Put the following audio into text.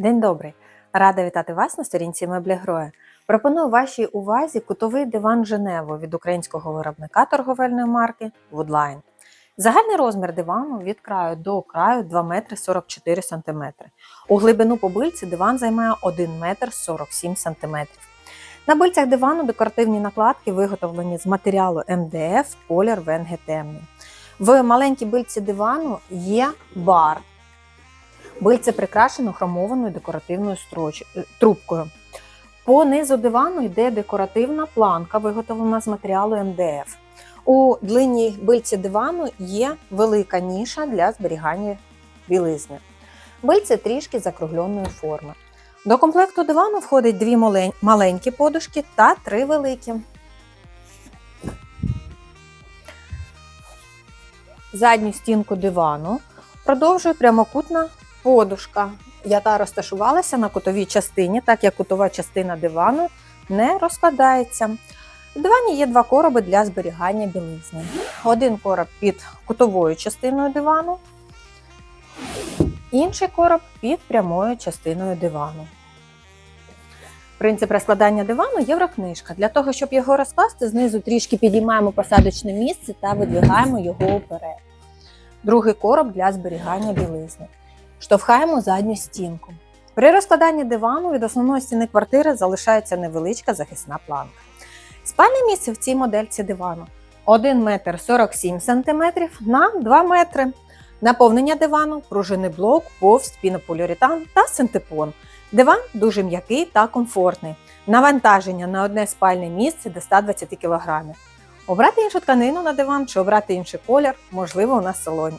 День добрий! Рада вітати вас на сторінці меблі Гроя. Пропоную вашій увазі кутовий диван Женево від українського виробника торговельної марки Woodline. Загальний розмір дивану від краю до краю 2 метри 44 см. У глибину по бильці диван займає 1 метр 47 см. На бильцях дивану декоративні накладки виготовлені з матеріалу МДФ колір ВНГ темний. В маленькій бильці дивану є бар. Бильце прикрашено хромованою декоративною строч... е, трубкою. По низу дивану йде декоративна планка, виготовлена з матеріалу МДФ. У длинній бильці дивану є велика ніша для зберігання білизни. Бильце трішки закругленої форми. До комплекту дивану входить дві маленькі подушки та три великі. Задню стінку дивану продовжує прямокутна подушка, яка розташувалася на кутовій частині, так як кутова частина дивану не розкладається. В дивані є два короби для зберігання білизни. Один короб під кутовою частиною дивану, інший короб під прямою частиною дивану. Принцип розкладання дивану єврокнижка. Для того, щоб його розкласти, знизу трішки підіймаємо посадочне місце та видвигаємо його уперед. Другий короб для зберігання білизни. Штовхаємо задню стінку. При розкладанні дивану від основної стіни квартири залишається невеличка захисна планка. Спальне місце в цій модельці дивану 1 метр 47 см на 2 метри. Наповнення дивану, пружинний блок, повсть, пінополіуретан та синтепон. Диван дуже м'який та комфортний. Навантаження на одне спальне місце до 120 кг. Обрати іншу тканину на диван чи обрати інший колір можливо у нас салоні.